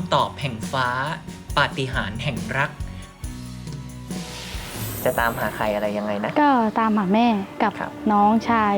ำตอบแห่งฟ้า ปาฏิหาริย์แห่งรัก จะตามหาใครอะไรยังไงนะ ก็ตามหาแม่กับครับ น้องชาย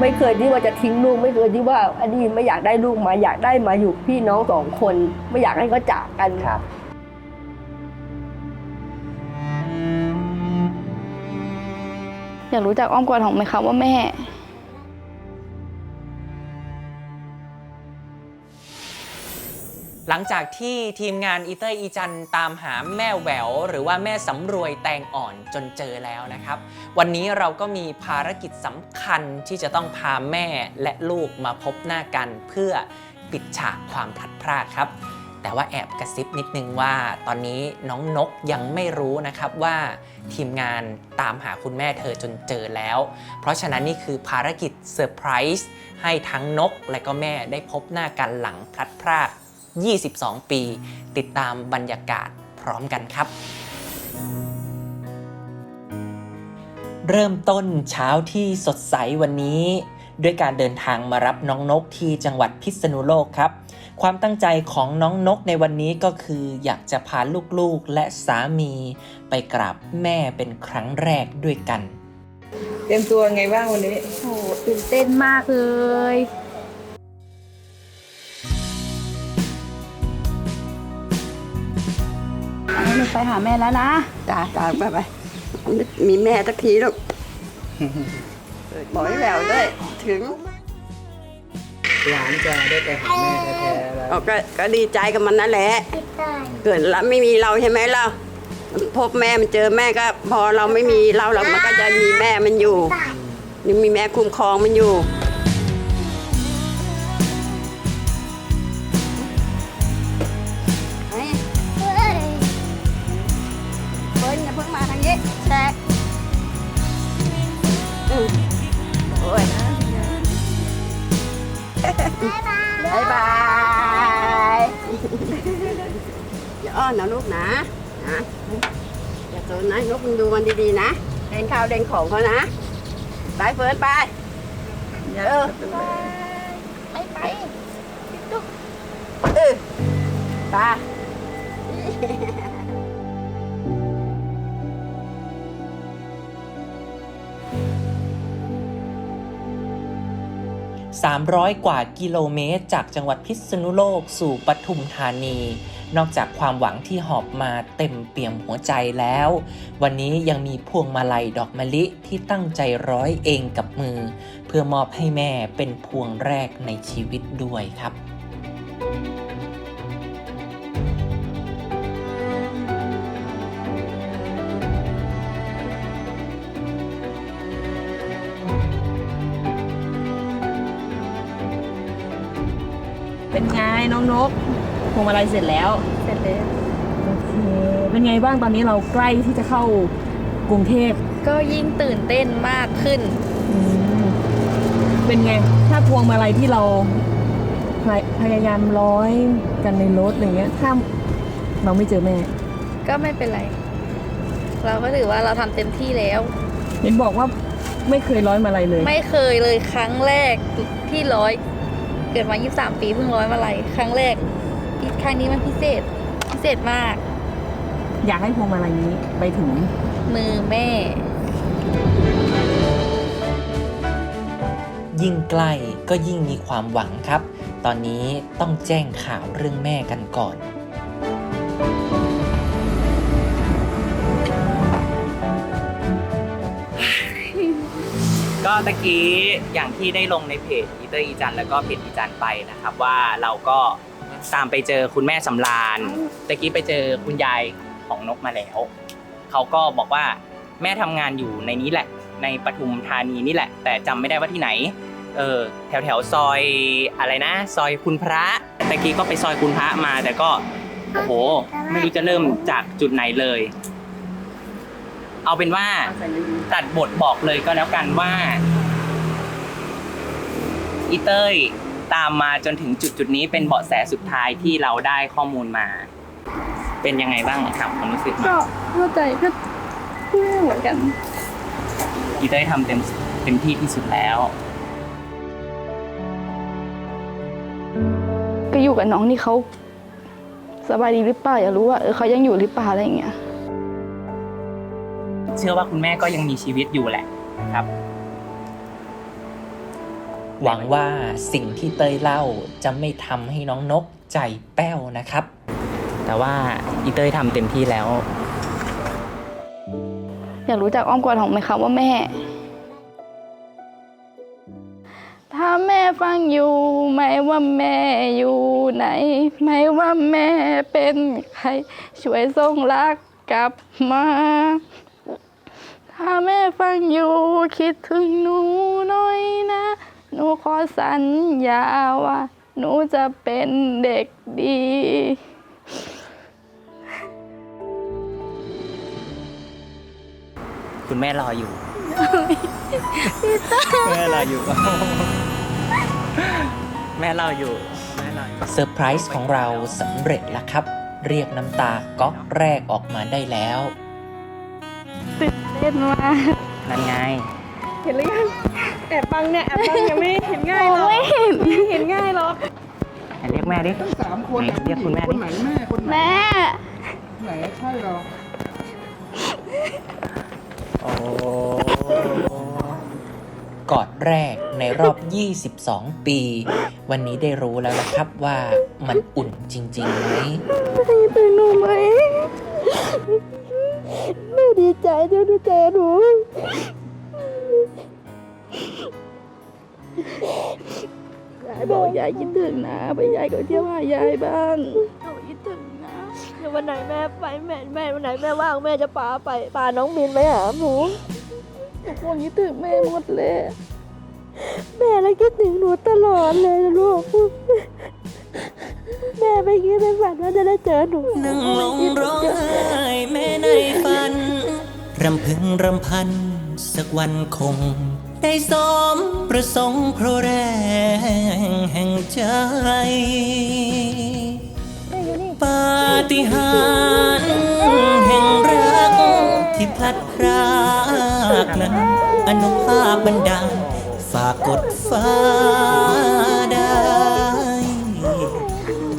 ไม่เคยที่ว่าจะทิ้งลูก ไม่เคยที่ว่าอันนี้ไม่อยากได้ลูกมาอยากได้มาอยู่พี่น้องสองคน ไม่อยากให้เขาจากกัน ครับ อยากรู้จักอ้อมกอดของไหมคะว่าแม่ หลังจากที่ทีมงานอีเตอร์อีจันตามหาแม่แหวว หรือว่าแม่สำรวยแตงอ่อนจนเจอแล้วนะครับ วันนี้เราก็มีภารกิจสำคัญที่จะต้องพาแม่และลูกมาพบหน้ากันเพื่อปิดฉากความพลัดพรากครับ แต่ว่าแอบกระซิบนิดนึงว่า ตอนนี้น้องนกยังไม่รู้นะครับว่าทีมงานตามหาคุณแม่เธอจนเจอแล้ว เพราะฉะนั้นนี่คือภารกิจเซอร์ไพรส์ให้ทั้งนกและก็แม่ได้พบหน้ากันหลังพลัดพราก 22 ปี ติดตามบรรยากาศพร้อมกันครับ เริ่มต้นเช้าที่สดใสวันนี้ ด้วยการเดินทางมารับน้องนกที่จังหวัดพิษณุโลกครับ ความตั้งใจของน้องนกในวันนี้ก็คือ อยากจะพาลูกๆและสามีไปกราบแม่เป็นครั้งแรกด้วยกัน เตรียมตัวไงบ้างวันนี้ โหตื่นเต้นมากเลย หนูไปหาแม่แล้วนะจ้าจ้าไปไปมีแม่สักทีลูกบอกให้แววด้วยถึงหลานจะได้ไปหาแม่แท้ๆแล้ว เอาก็ก็ดีใจกับมันนั่นแหละ เกิดแล้วไม่มีเราใช่ไหมเราพบแม่มันเจอแม่ก็ พอเราไม่มีเราเรามันก็จะมีแม่มันอยู่ยังมีแม่คุ้มครองมันอยู่ อย่าอ้อนนะลูกนะนะอย่าโซนนะลูกมึงดูมันดีๆนะเล่นข้าวเล่นของเขานะไปเฟิร์นไปเออไปไปเออไป300 กว่ากิโลเมตร จากจังหวัดพิษณุโลกสู่ปทุมธานี นอกจากความหวังที่หอบมาเต็มเปี่ยมหัวใจแล้ว วันนี้ยังมีพวงมาลัยดอกมะลิที่ตั้งใจร้อยเองกับมือ เพื่อมอบให้แม่เป็นพวงแรกในชีวิตด้วยครับเป็นไงน้องนก วงมาลัยเสร็จแล้ว เสร็จแล้วโอเคเป็นไงบ้างตอนนี้เราใกล้ที่จะเข้ากรุงเทพก็ยิ่งตื่นเต้นมากขึ้น อืมเป็นไง ถ้าพวงมาลัยที่เราพยพยายามร้อยกันในรถอะไรเงี้ยถ้าเราไม่เจอแม่ ก็ไม่เป็นไร เราก็ถือว่าเราทำเต็มที่แล้ว เห็นบอกว่าไม่เคยร้อยมาลัยเลย ไม่เคยเลยครั้งแรกที่ร้อย เกิดมา 23 ปีเพิ่งร้อยมาลัยครั้งแรกอีก ครั้งนี้มันพิเศษ พิเศษมาก อยากให้พวงมาลัยนี้ไปถึง มือแม่ ยิ่งใกล้ก็ยิ่งมีความหวังครับ ตอนนี้ต้องแจ้งข่าวเรื่องแม่กันก่อน ก็ตะกี้อย่างที่ได้ลงในเพจอีเตอร์อีจันแล้วก็เพจอีจันไปนะครับว่าเราก็ ตามไปเจอคุณแม่สำราญตะกี้ไปเจอคุณยายของนกมาแล้วเขาก็บอกว่าแม่ทำงานอยู่ในนี้แหละ ในปทุมธานีนี่แหละ แต่จำไม่ได้ว่าที่ไหน เออแถวแถวๆซอยอะไรนะ ซอยคุณพระตะกี้ก็ไปซอยคุณพระมา แต่ก็โอ้โห ไม่รู้จะเริ่มจากจุดไหนเลย เอาเป็นว่า ตัดบทบอกเลยก็แล้วกันว่า อีเต้ย ตามมาจนถึงจุดจุดนี้เป็นเบาะแสสุดท้ายที่เราได้ข้อมูลมา เป็นยังไงบ้างครับความรู้สึกก็เข้าใจก็พูดไม่เหมือนกันกีได้ทำเต็มเต็มที่ที่สุดแล้วก็อยู่กับน้องนี่เขาสบายดีหรือเปล่าอยากรู้ว่าเออเขายังอยู่หรือเปล่าอะไรอย่างเงี้ย เชื่อว่าคุณแม่ก็ยังมีชีวิตอยู่แหละครับ หวังว่าสิ่งที่เตยเล่าจะไม่ทำให้น้องนกใจแป้วนะครับ แต่ว่าอีเตยทำเต็มที่แล้ว อยากรู้จักอ้อมกอดของไหมคะว่าแม่ ถ้าแม่ฟังอยู่ไหมว่าแม่อยู่ไหนไหมว่าแม่เป็นใครช่วยส่งรักกลับมาถ้าแม่ฟังอยู่คิดถึงหนูหน่อยนะ หนูขอสัญญาว่า หนูจะเป็นเด็กดี คุณแม่รออยู่แม่รออยู่ แม่รออยู่ แม่รออยู่ เซอร์ไพรส์ของเราสำเร็จแล้วครับ เรียกน้ำตาก๊อกแรกออกมาได้แล้วเล่นมากนั่นไง เห็นหรือยัง แอบบังเนี่ยแอบบังยังไม่เห็นง่ายหรอกไม่เห็นไม่เห็นง่ายหรอกเรียกแม่ดิสามคนเรียกคุณแม่ดิแม่โอ้กอดแรกในรอบ 22 ปี วันนี้ได้รู้แล้วนะครับว่ามันอุ่นจริงๆไหมตื่นหนูไหมแม่ดีใจที่ได้เจอหนู ยายบอกยายคิดถึงนะไปยายก็เที่ยวหายายบ้างหนูคิดถึงนะเดี๋ยววันไหนแม่ไปแม่แม่วันไหนแม่ว่างแม่จะพาไปพาน้องมินไปหาหนูทุกคนคิดถึงแม่หมดเลย แม่แล้วคิดถึงหนูตลอดเลยนะลูกแม่ไม่คิดไม่ฝันว่าจะได้เจอหนูนั่งลงร้องไห้แม่ในฝันรำพึงรำพันสักวันคง ได้สมประสงค์เพราะแรงแห่งใจปาฏิหาริย์แห่งรักที่พลัดพรากนั้น อนุภาพบันดาลฝากกดฟ้าได้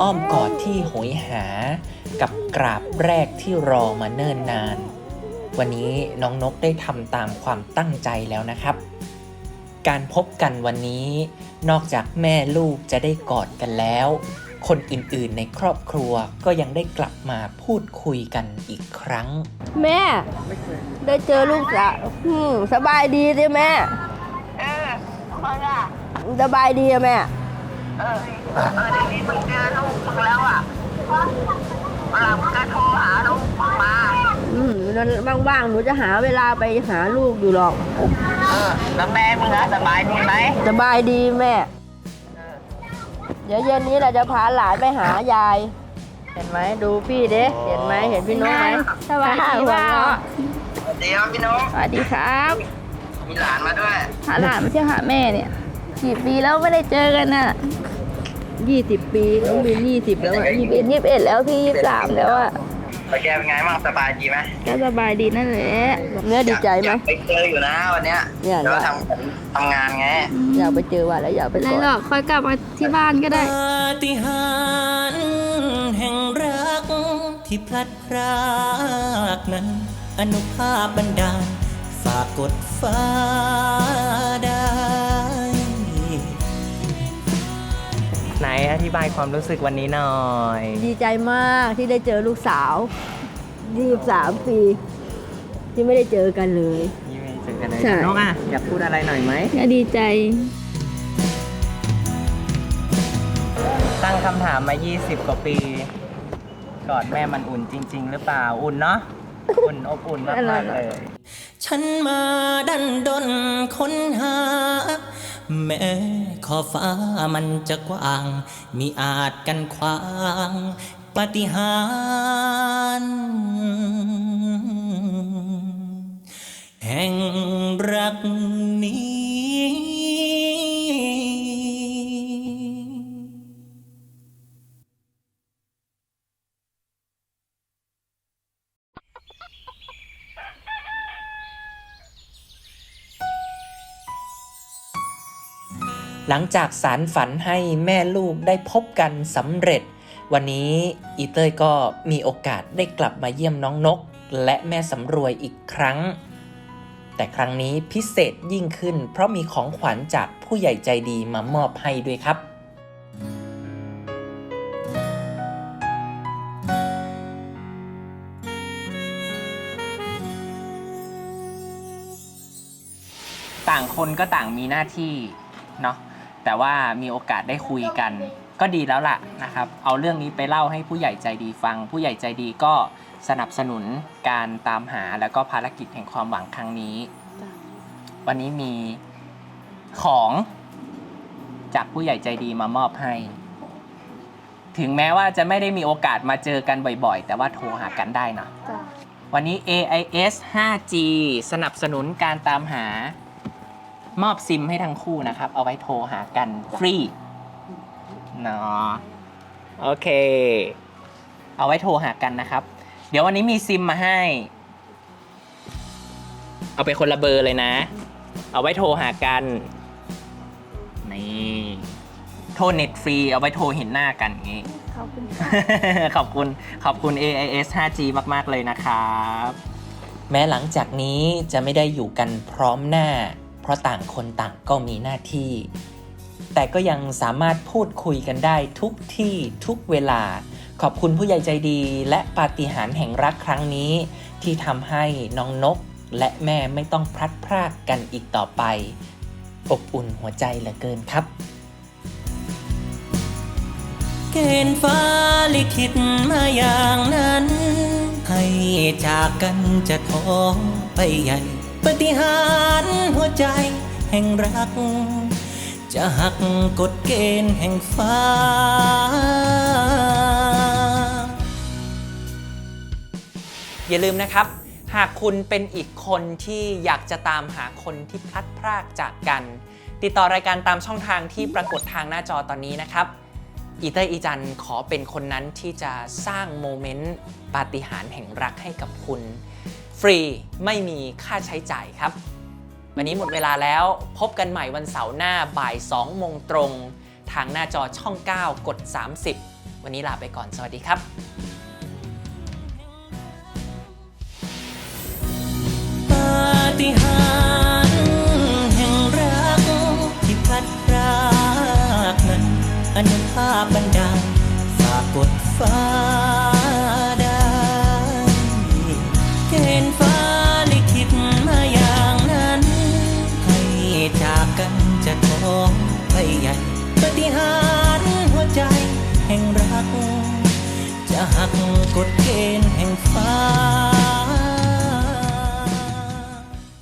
อ้อมกอดที่โหยหากับกราบแรกที่รอมาเนิ่นนาน วันนี้น้องนกได้ทำตามความตั้งใจแล้วนะครับ การพบกันวันนี้ นอกจากแม่ลูกจะได้กอดกันแล้ว คนอื่นๆในครอบครัวก็ยังได้กลับมาพูดคุยกันอีกครั้ง แม่ ได้เจอลูกสาวอืมสบายดีใช่แม่ เออพ่อละสบายดีอะแม่ เออเออเดี๋ยวนี้มึงเจอลูกมึงแล้วอะเวลามึงก็โทรหาลูกมึงมา อืมนั้นว่างๆ หนูจะหาเวลาไปหาลูกอยู่หรอก เออแล้วแม่มึงอะสบายดีไหมสบายดีแม่ เดี๋ยวเย็นนี้เราจะพาหลานไปหายาย เห็นไหมดูพี่เด้เห็นไหมเห็นพี่น้องไหมสวัสดีหัวค่ะเราะเดี๋ยวพี่น้องสวัสดีครับมีหลานมาด้วยหาหลานมาเที่ยวหาแม่เนี่ยกี่ปีแล้วไม่ได้เจอกันน่ะยี่สิบปีน้องบินยี่สิบแล้วอะยี่สิบเอ็ดยี่สิบเอ็ดแล้วพี่ยี่สิบสามแล้วอะ แล้วแกเป็นไงบ้างสบายดีไหมก็สบายดีนั่นแหละเนื้อดีใจไหม อยากไปเจออยู่นะวันเนี้ยเนี่ยเดี๋ยวทำทำงานไง อยากไปเจอว่าแล้วอยากไปไม่กอหรดอกค่อยกลับมาที่บ้านก็ได้ ปาฏิหาริย์แห่งรักที่พลัดพรากนั้น อนุภาพบันดาลฝากกดฟ้าได้ ไหนอธิบายความรู้สึกวันนี้หน่อย ดีใจมากที่ได้เจอลูกสาวยี่สิบสามปี ที่ไม่ได้เจอกันเลย นี่ไม่เจอกันเลยใช่ น้องอะอยากพูดอะไรหน่อยไหม ก็ดีใจ ตั้งคำถามมา 20 กว่าปีกอดแม่มันอุ่นจริง ๆ หรือเปล่า อุ่นเนาะ อุ่นอบอุ่นมากๆเลย ฉันมาดันดนค้นหา แม้ขอฟ้ามันจะกว้าง มีอาจกันขวางปฏิหารแห่งรักนี้ หลังจากสารฝันให้แม่ลูกได้พบกันสำเร็จ วันนี้อีเต้ยก็มีโอกาสได้กลับมาเยี่ยมน้องนก และแม่สำรวยอีกครั้ง แต่ครั้งนี้พิเศษยิ่งขึ้น เพราะมีของขวัญจากผู้ใหญ่ใจดีมามอบให้ด้วยครับต่างคนก็ต่างมีหน้าที่เนาะ แต่ว่ามีโอกาสได้คุยกัน ก็ดีแล้วล่ะนะครับ เอาเรื่องนี้ไปเล่าให้ผู้ใหญ่ใจดีฟัง ผู้ใหญ่ใจดีก็สนับสนุนการตามหาแล้วก็ภารกิจแห่งความหวังครั้งนี้ วันนี้มีของจากผู้ใหญ่ใจดีมามอบให้ ถึงแม้ว่าจะไม่ได้มีโอกาสมาเจอกันบ่อยๆ แต่ว่าโทรหากันได้เนาะจ้ะวันนี้ AIS 5G สนับสนุนการตามหา มอบซิมให้ทั้งคู่นะครับ เอาไว้โทรหากันฟรีเนาะโอเค เอาไว้โทรหากันนะครับ เดี๋ยววันนี้มีซิมมาให้ เอาไปคนละเบอร์เลยนะ เอาไว้โทรหากันนี่โทรเน็ตฟรี เอาไว้โทรเห็นหน้ากันอย่างงี้ขอบคุณค่ะขอบคุณขอบคุณ AIS 5G มาก ๆ เลยนะครับ แม้หลังจากนี้จะไม่ได้อยู่กันพร้อมหน้า เพราะต่างคนต่างก็มีหน้าที่ แต่ก็ยังสามารถพูดคุยกันได้ทุกที่ทุกเวลา ขอบคุณผู้ใหญ่ใจดี และปาฏิหาริย์แห่งรักครั้งนี้ ที่ทำให้น้องนกและแม่ไม่ต้องพลัดพรากกันอีกต่อไป อบอุ่นหัวใจเหลือเกินครับ เกณฑ์ฟ้าลิขิตมาอย่างนั้น ให้จากกันจะท้อไปใหญ่ปฏิหาร ใจแห่งรัก จะหักกฎเกณฑ์แห่งฟ้า อย่าลืมนะครับ หากคุณเป็นอีกคนที่อยากจะตามหาคนที่พลัดพรากจากกัน ติดต่อรายการตามช่องทางที่ปรากฏทางหน้าจอตอนนี้นะครับอีเตอร์อีจันขอเป็นคนนั้นที่จะสร้างโมเมนต์ปาฏิหาริย์แห่งรักให้กับคุณ ฟรีไม่มีค่าใช้จ่ายครับ วันนี้หมดเวลาแล้วพบกันใหม่วันเสาร์หน้าบ่าย2โมงตรง ทางหน้าจอช่อง 9 กด 30 วันนี้ลาไปก่อนสวัสดีครับติหารแห่งรักที่พัดพรากนั้นอนุภาพบันดาลฝากกดฟ้า กฎเกณฑ์แห่งฟ้า